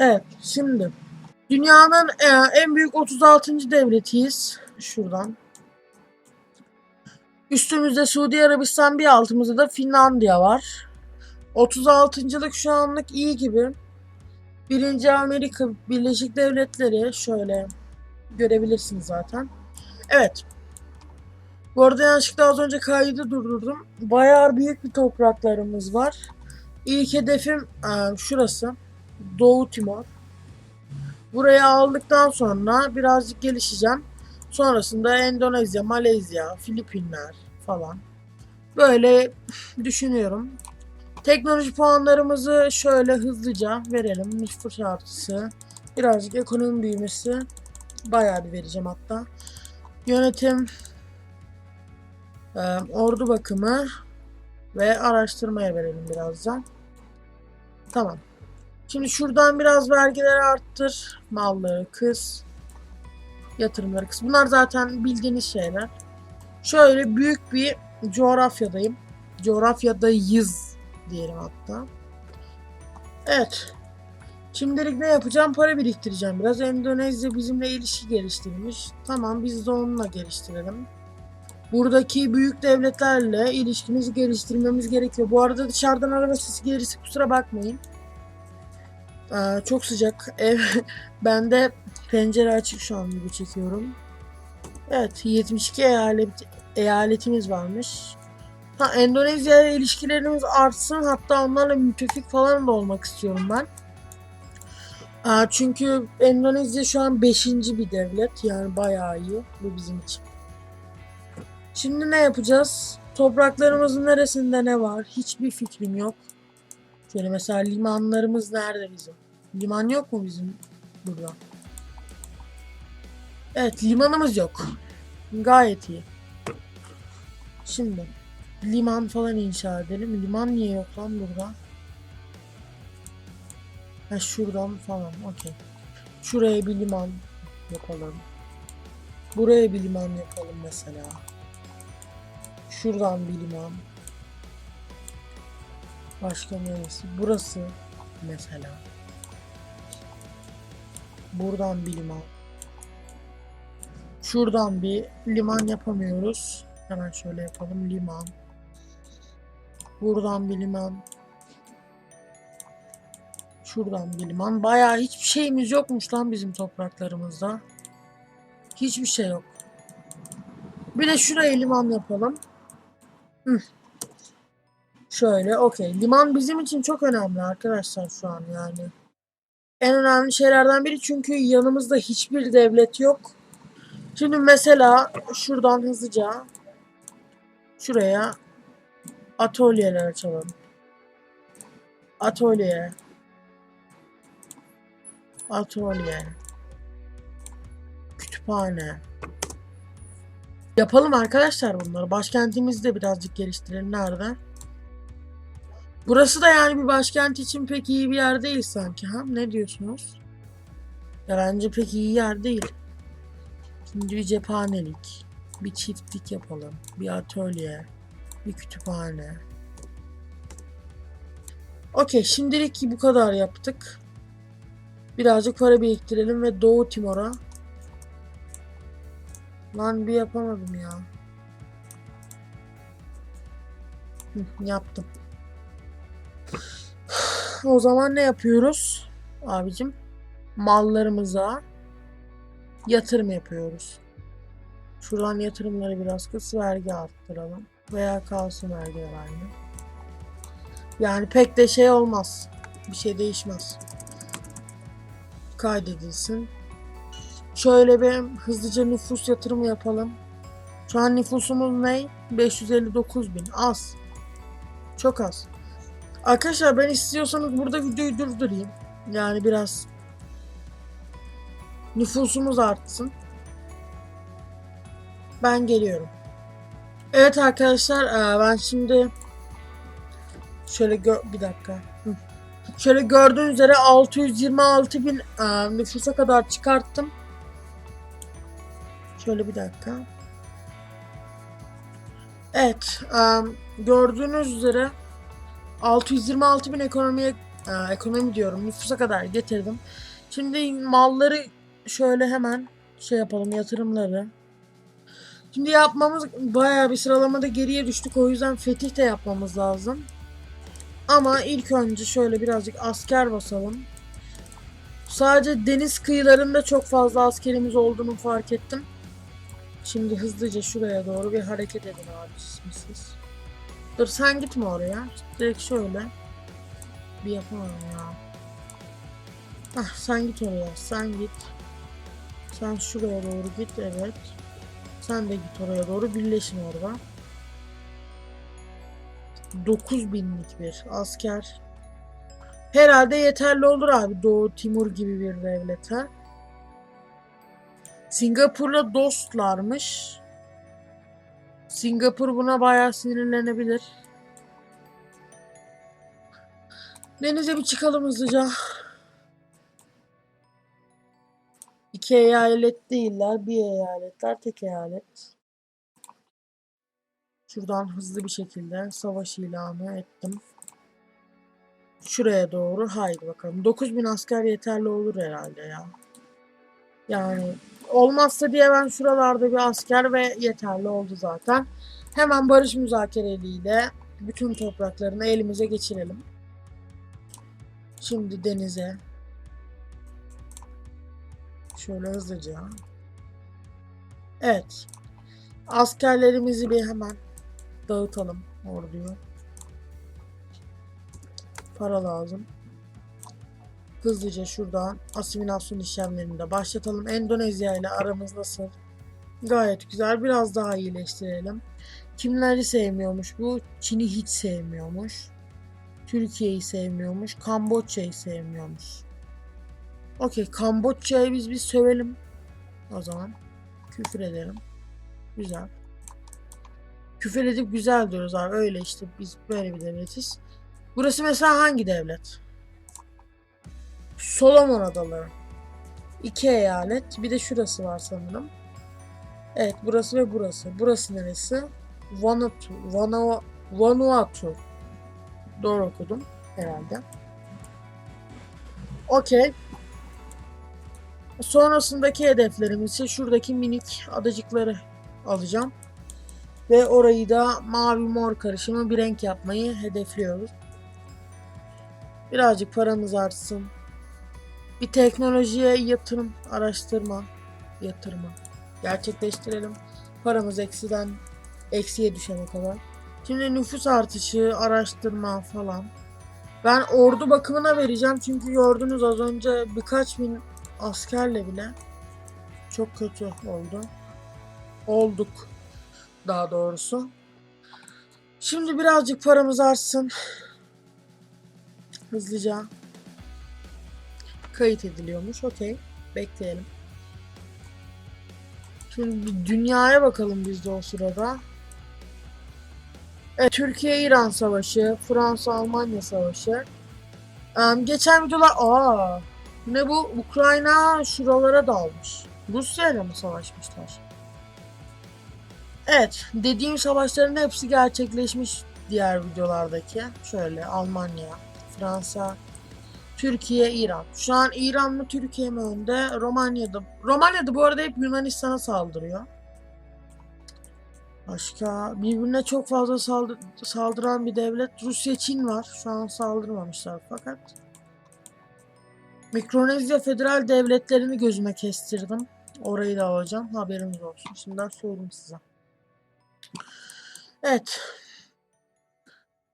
Evet, şimdi dünyanın e, en büyük 36. devletiyiz. Şuradan. Üstümüzde Suudi Arabistan, bir altımızda da Finlandiya var. 36.lık şu anlık iyi gibi. Birinci Amerika Birleşik Devletleri şöyle görebilirsiniz zaten. Evet. Bu arada yanlışlıkla az önce kaydı durdurdum. Bayağı büyük bir topraklarımız var. İlk hedefim e, şurası. Doğu Timor. Burayı aldıktan sonra birazcık gelişeceğim. Sonrasında Endonezya, Malezya, Filipinler falan. Böyle düşünüyorum. Teknoloji puanlarımızı şöyle hızlıca verelim. Nüfus artısı, birazcık ekonomi büyümesi. Bayağı bir vereceğim hatta. Yönetim, e, ordu bakımı ve araştırmaya verelim birazdan. Tamam. Şimdi şuradan biraz vergileri arttır. Malları kıs. Yatırımları kıs. Bunlar zaten bildiğiniz şeyler. Şöyle büyük bir coğrafyadayım. Coğrafyadayız diyelim hatta. Evet. Şimdilik ne yapacağım? Para biriktireceğim biraz. Endonezya bizimle ilişki geliştirmiş. Tamam biz de onunla geliştirelim. Buradaki büyük devletlerle ilişkimizi geliştirmemiz gerekiyor. Bu arada dışarıdan araba sesi gelirse kusura bakmayın. Aa, çok sıcak. Ev ben de pencere açık şu an video çekiyorum. Evet 72 eyalet, eyaletimiz varmış. Ha Endonezya ile ilişkilerimiz artsın hatta onlarla müttefik falan da olmak istiyorum ben. Aa, çünkü Endonezya şu an 5. bir devlet yani bayağı iyi bu bizim için. Şimdi ne yapacağız? Topraklarımızın neresinde ne var? Hiçbir fikrim yok. Şöyle mesela limanlarımız nerede bizim? Liman yok mu bizim burada? Evet limanımız yok. Gayet iyi. Şimdi liman falan inşa edelim. Liman niye yok lan burada? Ha şuradan falan okey. Şuraya bir liman yapalım. Buraya bir liman yapalım mesela. Şuradan bir liman. Başka neresi? Burası mesela. Buradan bir liman. Şuradan bir liman yapamıyoruz. Hemen şöyle yapalım. Liman. Buradan bir liman. Şuradan bir liman. Bayağı hiçbir şeyimiz yokmuş lan bizim topraklarımızda. Hiçbir şey yok. Bir de şuraya liman yapalım. Hı. Şöyle okey. Liman bizim için çok önemli arkadaşlar şu an yani. En önemli şeylerden biri çünkü yanımızda hiçbir devlet yok. Şimdi mesela şuradan hızlıca şuraya atölyeler açalım. Atölye. Atölye. Kütüphane. Yapalım arkadaşlar bunları. Başkentimizi de birazcık geliştirelim. Nerede? Burası da yani bir başkent için pek iyi bir yer değil sanki. Ha? Ne diyorsunuz? Ya bence pek iyi yer değil. Şimdi bir cephanelik, bir çiftlik yapalım, bir atölye, bir kütüphane. Okey, şimdilik bu kadar yaptık. Birazcık para biriktirelim ve Doğu Timor'a. Lan bir yapamadım ya. Hı, yaptım. O zaman ne yapıyoruz? Abicim mallarımıza yatırım yapıyoruz. Şuradan yatırımları biraz kıs vergi arttıralım. Veya kalsın vergiler aynı. Yani pek de şey olmaz. Bir şey değişmez. Kaydedilsin. Şöyle bir hızlıca nüfus yatırımı yapalım. Şu an nüfusumuz ne? 559 bin. Az. Çok az. Arkadaşlar ben istiyorsanız burada videoyu durdurayım. Yani biraz nüfusumuz artsın. Ben geliyorum. Evet arkadaşlar eee, ben şimdi şöyle bir dakika. Şöyle gördüğünüz üzere 626 bin eee, nüfusa kadar çıkarttım. Şöyle bir dakika. Evet. eee, gördüğünüz üzere 626 bin ekonomiye e, ekonomi diyorum nüfusa kadar getirdim. Şimdi malları şöyle hemen şey yapalım yatırımları. Şimdi yapmamız bayağı bir sıralamada geriye düştük. O yüzden fetih de yapmamız lazım. Ama ilk önce şöyle birazcık asker basalım. Sadece deniz kıyılarında çok fazla askerimiz olduğunu fark ettim. Şimdi hızlıca şuraya doğru bir hareket edin abi siz? Dur sen gitme oraya. Direkt şöyle. Bir yapamam ya. Hah sen git oraya. Sen git. Sen şuraya doğru git. Evet. Sen de git oraya doğru. Birleşin orada. 9000'lik bir asker. Herhalde yeterli olur abi Doğu Timur gibi bir devlete. Singapur'la dostlarmış. Singapur buna bayağı sinirlenebilir. Denize bir çıkalım hızlıca. İki eyalet değiller, bir eyaletler, tek eyalet. Şuradan hızlı bir şekilde savaş ilanı ettim. Şuraya doğru haydi bakalım. 9000 asker yeterli olur herhalde ya. Yani olmazsa diye ben şuralarda bir asker ve yeterli oldu zaten. Hemen barış müzakereliğiyle bütün topraklarını elimize geçirelim. Şimdi denize. Şöyle hızlıca. Evet. Askerlerimizi bir hemen dağıtalım orduyu. Para lazım. Hızlıca şuradan asimilasyon işlemlerini de başlatalım. Endonezya ile aramız nasıl? Gayet güzel. Biraz daha iyileştirelim. Kimleri sevmiyormuş bu? Çin'i hiç sevmiyormuş. Türkiye'yi sevmiyormuş. Kamboçya'yı sevmiyormuş. Okey. Kamboçya'yı biz bir sövelim. O zaman. Küfür ederim. Güzel. Küfür edip güzel diyoruz abi. Öyle işte. Biz böyle bir devletiz. Burası mesela hangi devlet? Solomon Adaları. İki eyalet. Bir de şurası var sanırım. Evet burası ve burası. Burası neresi? Vanuatu. Vanu Vanuatu. Doğru okudum herhalde. Okey. Sonrasındaki hedeflerim ise şuradaki minik adacıkları alacağım. Ve orayı da mavi mor karışımı bir renk yapmayı hedefliyoruz. Birazcık paramız artsın. Bir teknolojiye yatırım, araştırma, yatırma gerçekleştirelim. Paramız eksiden eksiye düşene kadar. Şimdi nüfus artışı, araştırma falan. Ben ordu bakımına vereceğim çünkü gördünüz az önce birkaç bin askerle bile çok kötü oldu. Olduk daha doğrusu. Şimdi birazcık paramız artsın. Hızlıca kayıt ediliyormuş. Okey. Bekleyelim. Şimdi bir dünyaya bakalım biz de o sırada. Evet, Türkiye-İran savaşı, Fransa-Almanya savaşı. Em, geçen videolar... Aa, ne bu? Ukrayna şuralara dalmış. Rusya ile mi savaşmışlar? Evet, dediğim savaşların hepsi gerçekleşmiş diğer videolardaki. Şöyle Almanya, Fransa, Türkiye, İran. Şu an İran mı Türkiye mi önde? Romanya'da. Romanya'da bu arada hep Yunanistan'a saldırıyor. Başka birbirine çok fazla saldır saldıran bir devlet Rusya, Çin var. Şu an saldırmamışlar fakat. Mikronezya Federal Devletleri'ni gözüme kestirdim. Orayı da alacağım. Haberiniz olsun. Şimdiden söyleyeyim size. Evet.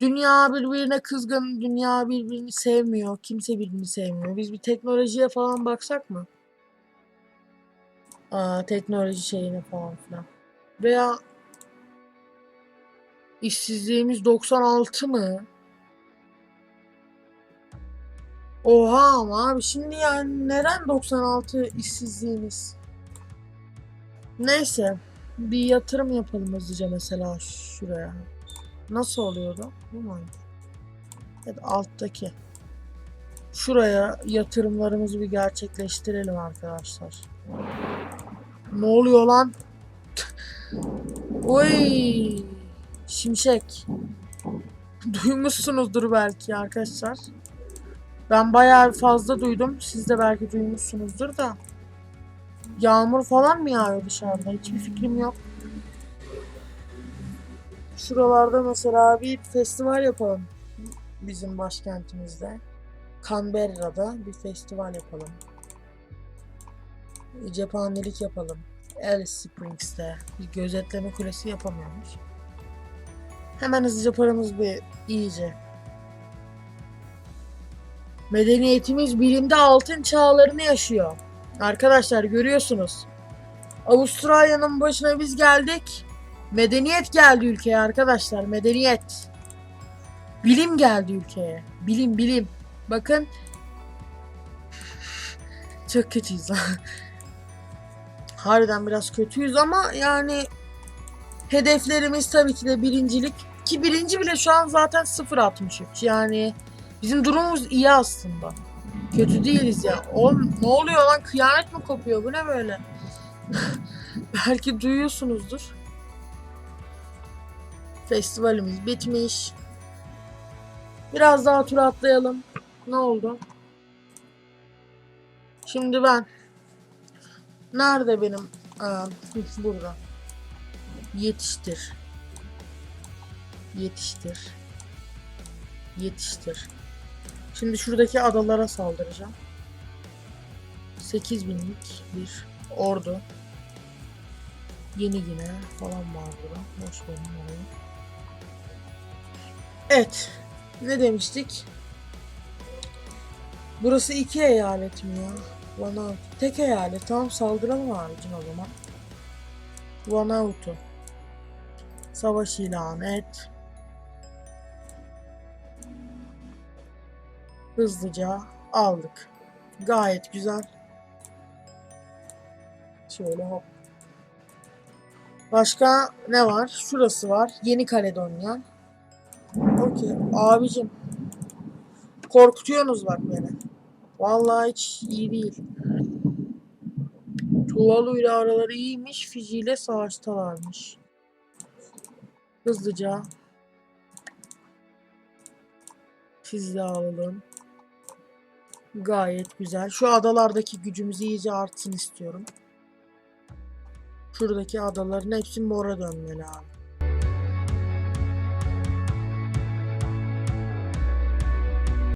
Dünya birbirine kızgın, dünya birbirini sevmiyor, kimse birbirini sevmiyor. Biz bir teknolojiye falan baksak mı? Aa, teknoloji şeyine falan filan. Veya işsizliğimiz 96 mı? Oha ama abi şimdi yani neden 96 işsizliğimiz? Neyse bir yatırım yapalım hızlıca mesela şuraya. Nasıl oluyordu? Bu muydu? Evet alttaki. Şuraya yatırımlarımızı bir gerçekleştirelim arkadaşlar. Ne oluyor lan? Oy! Şimşek. Duymuşsunuzdur belki arkadaşlar. Ben bayağı fazla duydum. Siz de belki duymuşsunuzdur da. Yağmur falan mı yağıyor dışarıda? Hiçbir fikrim yok. Şuralarda mesela bir festival yapalım. Bizim başkentimizde. Canberra'da bir festival yapalım. Cephanelik yapalım. Alice Springs'te bir gözetleme kulesi yapamıyormuş. Hemen hızlıca paramız bir iyice. Medeniyetimiz bilimde altın çağlarını yaşıyor. Arkadaşlar görüyorsunuz. Avustralya'nın başına biz geldik. Medeniyet geldi ülkeye arkadaşlar. Medeniyet. Bilim geldi ülkeye. Bilim bilim. Bakın. Çok kötüyüz. Harbiden biraz kötüyüz ama yani hedeflerimiz tabii ki de birincilik. Ki birinci bile şu an zaten 0.63. Yani bizim durumumuz iyi aslında. Kötü değiliz ya. Oğlum ne oluyor lan? Kıyamet mi kopuyor? Bu ne böyle? Belki duyuyorsunuzdur. Festivalimiz bitmiş. Biraz daha tur atlayalım. Ne oldu? Şimdi ben Nerede benim? Aa, burada. Yetiştir. Yetiştir. Yetiştir. Şimdi şuradaki adalara saldıracağım. 8000'lik bir ordu. Yeni Gine falan var burada. Boş verin orayı. Evet. Ne demiştik? Burası iki eyalet mi ya? Vanavut. Tek eyalet. Tamam saldıralım abicim o zaman. Vanavut'u. Savaş ilan et. Hızlıca aldık. Gayet güzel. Şöyle hop. Başka ne var? Şurası var. Yeni Kaledonya. Okey. Abicim. Korkutuyorsunuz bak beni. Vallahi hiç iyi değil. Tuvalu ile araları iyiymiş. Fiji ile savaştalarmış. Hızlıca. Siz alalım. Gayet güzel. Şu adalardaki gücümüz iyice artsın istiyorum. Şuradaki adaların hepsi mora dönmeli abi.